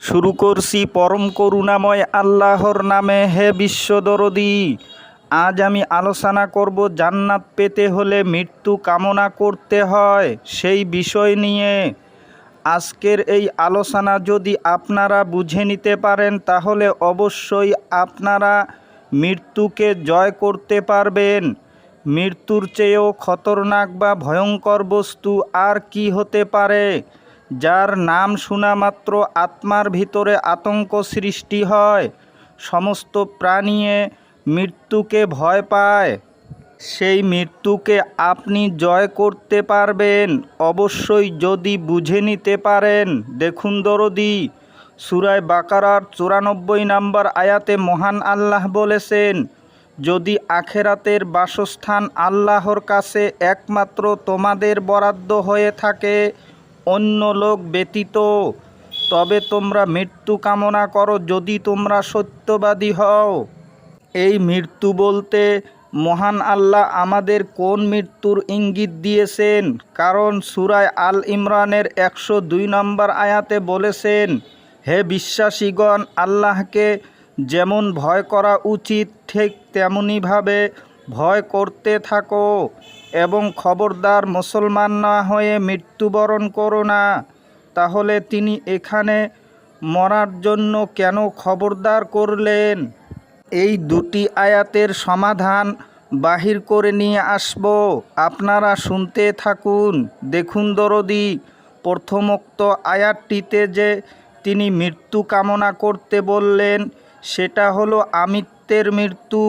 শুরু করছি পরম করুণাময় আল্লাহর নামে, হে বিশ্বদরদি আজ আমি আলোচনা করব জান্নাত পেতে হলে মৃত্যু কামনা করতে হয় সেই বিষয় নিয়ে। আজকের এই আলোচনা যদি আপনারা বুঝে নিতে পারেন, তাহলে অবশ্যই আপনারা মৃত্যুকে জয় করতে পারবেন। মৃত্যুর চেয়েও খতরনাক বা ভয়ঙ্কর বস্তু আর কি হতে পারে? যার নাম শোনা মাত্র আত্মার ভিতরে আতঙ্ক সৃষ্টি হয়, সমস্ত প্রাণীয়ে মৃত্যুকে ভয় পায়। সেই মৃত্যুকে আপনি জয় করতে পারবেন, অবশ্যই যদি বুঝে নিতে পারেন। দেখুন দরদি, সুরায় বাকারার চুরানব্বই নাম্বার আয়াতে মহান আল্লাহ বলেছেন, যদি আখেরাতের বাসস্থান আল্লাহর কাছে একমাত্র তোমাদের বরাদ্দ হয়ে থাকে অন্য লোক ব্যতীত, তবে তোমরা মৃত্যু কামনা করো যদি তোমরা সত্যবাদী হও। এই মৃত্যু বলতে মহান আল্লাহ আমাদের কোন মৃত্যুর ইঙ্গিত দিয়েছেন? কারণ সুরায় আল ইমরানের একশো দুই নম্বর আয়াতে বলেছেন, হে বিশ্বাসীগণ, আল্লাহকে যেমন ভয় করা উচিত, ঠিক তেমনিভাবে ভয় করতে থাকো এবং খবরদার মুসলমান না হয়ে মৃত্যুবরণ করো না। তাহলে তিনি এখানে মরার জন্য কেন খবরদার করলেন? এই দুটি আয়াতের সমাধান বাহির করে নিয়ে আসব। আপনারা শুনতে থাকুন। দেখুন দরদি, প্রথমোক্ত আয়াতটিতে যে তিনি মৃত্যু কামনা করতে বললেন, সেটা হলো আমিত্বের মৃত্যু।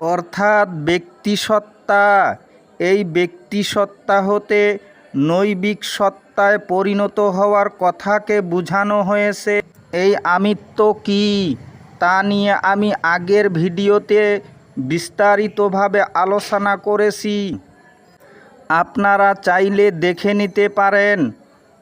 অর্থাৎ ব্যক্তিসত্তা। এই ব্যক্তিসত্তা হতে নৈবিক সত্তায় পরিণত হওয়ার কথাকে বোঝানো হয়েছে। এই আমিত্ব কি? তা নিয়ে আমি আগের ভিডিওতে বিস্তারিতভাবে আলোচনা করেছি। আপনারা চাইলে দেখে নিতে পারেন।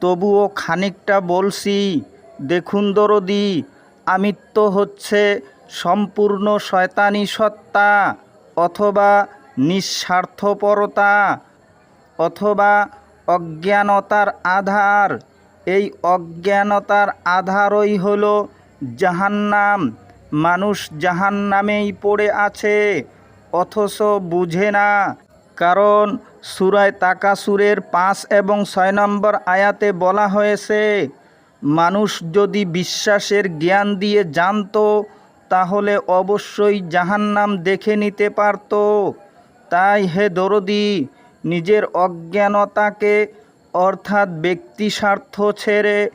তবুও খানিকটা বলছি। দেখুন দরদি, আমিত্ব হচ্ছে সম্পূর্ণ শয়তানি সত্তা অথবা নিঃস্বার্থপরতা অথবা অজ্ঞানতার আধার। এই অজ্ঞানতার আধারই হল জাহান্নাম। মানুষ জাহান্নামেই পড়ে আছে, অথচ বুঝে না। কারণ সুরায় তাকাসুরের পাঁচ এবং ছয় নম্বর আয়াতে বলা হয়েছে, মানুষ যদি বিশ্বাসের জ্ঞান দিয়ে জানতো তাহলে অবশ্যই জাহান্নাম দেখে নিতে পারত। তাই হে দরদি, নিজের অজ্ঞানতাকে, অর্থাৎ ব্যক্তি স্বার্থ ছেড়ে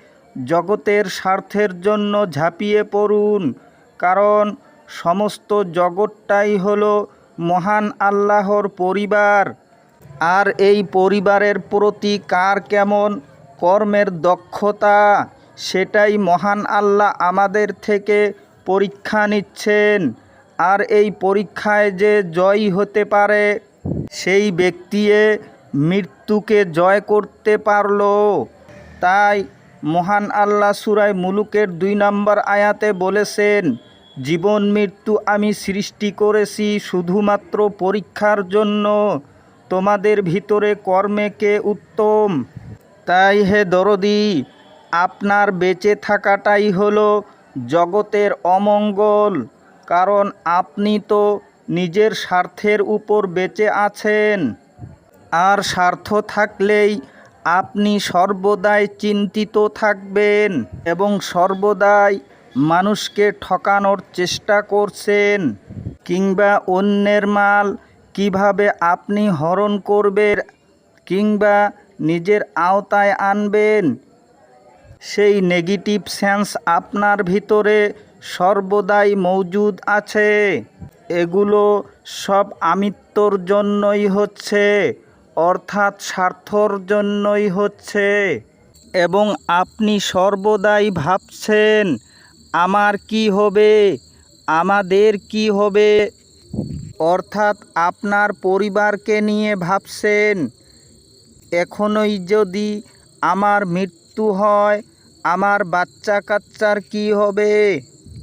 জগতের স্বার্থের জন্য ঝাঁপিয়ে পড়ুন। কারণ সমস্ত জগৎটাই হলো মহান আল্লাহর পরিবার। আর এই পরিবারের প্রতি কার কেমন কর্মের দক্ষতা, সেটাই মহান আল্লাহ আমাদের থেকে পরীক্ষা নিচ্ছেন। আর এই পরীক্ষায় যে জয়ী হতে পারে, সেই ব্যক্তিয়ে মৃত্যুকে জয় করতে পারল। তাই মহান আল্লাহ সুরায় মুলুকের দুই নম্বর আয়াতে বলেছেন, জীবন মৃত্যু আমি সৃষ্টি করেছি শুধুমাত্র পরীক্ষার জন্য। তোমাদের ভিতরে কর্মে কে উত্তম? তাই হে দরদি, আপনার বেঁচে থাকাটাই হলো জগতের অমঙ্গল, কারণ আপনি তো নিজের স্বার্থের উপর বেঁচে আছেন। আর স্বার্থ থাকলেই আপনি সর্বদাই চিন্তিত থাকবেন এবং সর্বদাই মানুষকে ঠকানোর চেষ্টা করছেন। কিংবা অন্যের মাল কীভাবে আপনি হরণ করবেন, কিংবা নিজের আওতায় আনবেন সেই নেগেটিভ সেন্স আপনার ভিতরে সর্বদাই মজুদ আছে। এগুলো সব আমিত্বর জন্যই হচ্ছে, অর্থাৎ স্বার্থর জন্যই হচ্ছে। এবং আপনি সর্বদাই ভাবছেন, আমার কি হবে? আমাদের কি হবে? অর্থাৎ আপনার পরিবারকে নিয়ে ভাবছেন, এখনই যদি আমার মৃত্যু হয় আমার বাচ্চা কাচ্চার কি হবে?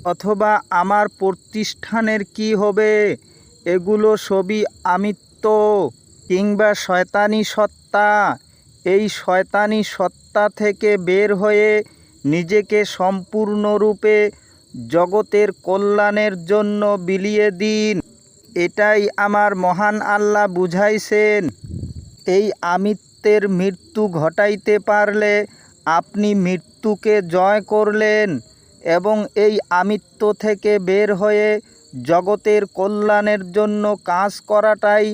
অথবা আমার প্রতিষ্ঠানের কি হবে? এগুলো সবই আমিত্ব কিংবা শয়তানি সত্তা। এই শয়তানি সত্তা থেকে বের হয়ে নিজেকে সম্পূর্ণরূপে জগতের কল্যাণের জন্য বিলিয়ে দিন। এটাই আমার মহান আল্লাহ বুঝাইছেন। এই আমিত্বের মৃত্যু ঘটাইতে পারলে আপনি মৃত্যুকে জয় করলেন এবং এই আমিত্ব থেকে বের হয়ে জগতের কল্যাণের জন্য কাজ করাটাই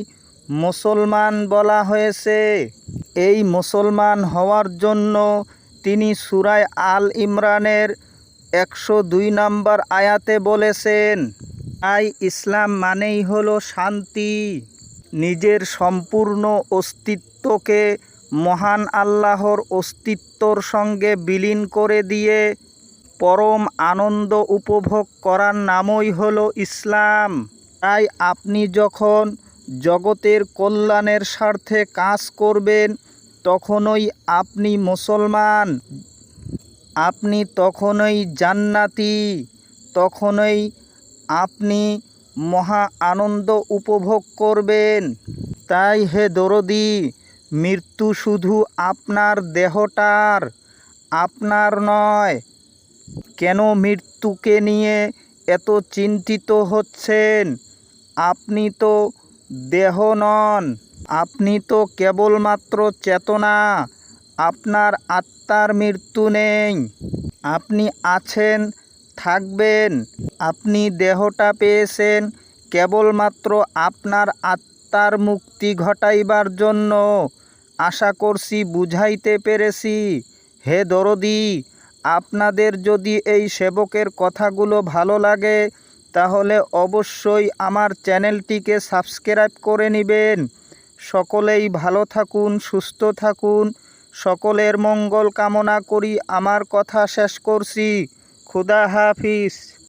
মুসলমান বলা হয়েছে। এই মুসলমান হওয়ার জন্য তিনি সুরায় আল ইমরানের একশো দুই নম্বর আয়াতে বলেছেন তাই ইসলাম মানেই হলো শান্তি। নিজের সম্পূর্ণ অস্তিত্বকে মহান আল্লাহর অস্তিত্বর সঙ্গে বিলীন করে দিয়ে পরম আনন্দ উপভোগ করার নামই হলো ইসলাম। তাই আপনি যখন জগতের কল্যাণের স্বার্থে কাজ করবেন, তখনই আপনি মুসলমান। আপনি তখনই জান্নাতি। তখনই আপনি মহা আনন্দ উপভোগ করবেন। তাই হে দরদি মৃত্যু শুধু আপনার দেহটার, আপনার নয়। কেন মৃত্যুকে নিয়ে এত চিন্তিত হচ্ছেন? আপনি তো দেহ নন, আপনি তো কেবলমাত্র চেতনা। আপনার আত্মার মৃত্যু নেই। আপনি আছেন, থাকবেন। আপনি দেহটা পেয়েছেন, কেবলমাত্র আপনার আত্মার মুক্তি ঘটাইবার জন্য। আশা করছি বুঝাইতে পেরেছি। হে দরদি, আপনাদের যদি এই সেবকের কথাগুলো ভালো লাগে, তাহলে অবশ্যই আমার চ্যানেলটিকে সাবস্ক্রাইব করে নেবেন। সকলেই ভালো থাকুন, সুস্থ থাকুন। সকলের মঙ্গল কামনা করি, আমার কথা শেষ করছি। খুদা হাফিজ।